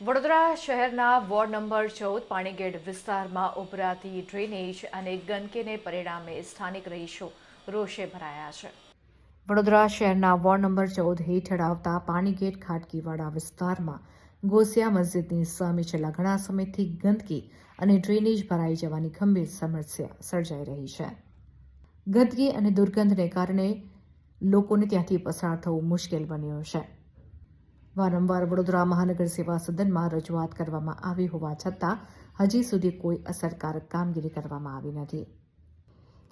વડોદરા શહેરના ward number ચૌદ પાણીગેટ વિસ્તારમાં ઉભરાતી ડ્રેનેજ અને ગંદકીને પરિણામે સ્થાનિક રહીશો રોષે ભરાયા છે. વડોદરા શહેરના વોર્ડ નંબર ચૌદ હેઠળ આવતા પાણીગેટ ખાટકીવાડા વિસ્તારમાં ગોસિયા મસ્જિદની સામે છેલ્લા ઘણા સમયથી ગંદકી અને ડ્રેનેજ ભરાઈ જવાની ગંભીર સમસ્યા સર્જાઈ રહી છે. ગંદકી અને દુર્ગંધને કારણે લોકોને ત્યાંથી પસાર થવું મુશ્કેલ બન્યું છે. વારંવાર વડોદરા મહાનગર સેવા સદનમાં રજૂઆત કરવામાં આવી હોવા છતાં હજી સુધી કોઈ અસરકારક કામગીરી કરવામાં આવી નથી.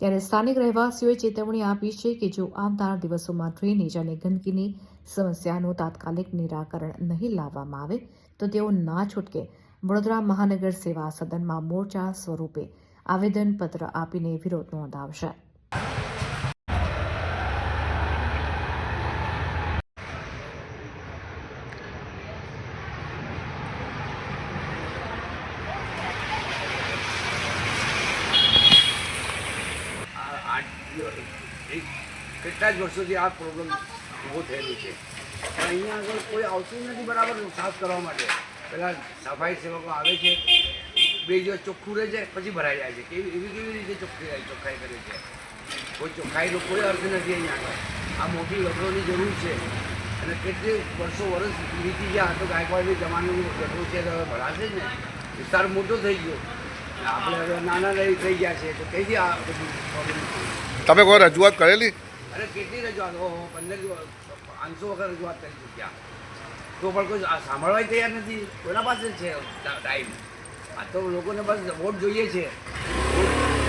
ત્યારે સ્થાનિક રહેવાસીઓએ ચેતવણી આપી છે કે જો આવનાર દિવસોમાં ડ્રેનેજ અને ગંદકીની સમસ્યાનું તાત્કાલિક નિરાકરણ નહીં લાવવામાં આવે, તો તેઓ ના છૂટકે વડોદરા મહાનગર સેવા સદનમાં મોરચા સ્વરૂપે આવેદનપત્ર આપીને વિરોધ નોંધાવશે આ એક કેટલા જ વર્ષોથી આ પ્રોબ્લેમ ઊભો થયેલો છે. પણ અહીંયા આગળ કોઈ આવતું નથી બરાબર સાફ કરવા માટે. પહેલાં સફાઈ સેવકો આવે છે, બે દિવસ ચોખ્ખું રહે છે, પછી ભરાઈ જાય છે. કેવી એવી કેવી રીતે ચોખ્ખી ચોખ્ખાઈ કરે છે? કોઈ ચોખ્ખાઈનો કોઈ અર્થ નથી અહીંયા આગળ. આ મોટી ગટરોની જરૂર છે. અને કેટલી વર્ષો વર્ષ વીતી ગયા તો ગાયકવાડની જમાનાનું ગટરો છે, તો ભરાશે જ ને? વિસ્તાર મોટો થઈ ગયો. આપણે હવે નાના રહી થઈ ગયા છે તો કઈ આ બધું તમે કોઈ રજૂઆત કરેલી? અરે કેટલી રજૂઆત? ઓહો પંદર પાંચસો વખત રજૂઆત કરી ચૂક્યા. તો પણ કોઈ સાંભળવા તૈયાર નથી. કોના પાસે છે ટાઈમ? આ તો લોકોને બસ વોટ જોઈએ છે.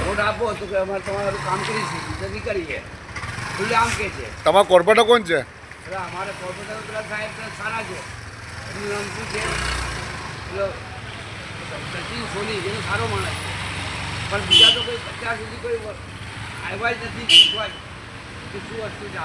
વોટ- આપો તો કે અમારે તમારું કામ કરીશું બીજું નહીં કરીએ. ખુલ્લે આમ કે છે. તમારા કોર્પોરેટર કોણ છે? અરે અમારે કોર્પોરેટર પેલા સાહેબ સારા છે. એનું નામ શું છે? સચિન સોની જેનો સારો માણસ છે. પણ બીજા તો કોઈ અત્યાર સુધી કોઈ આવ્યા જ નથી, શીખવાય. કે શું વસ્તુ છે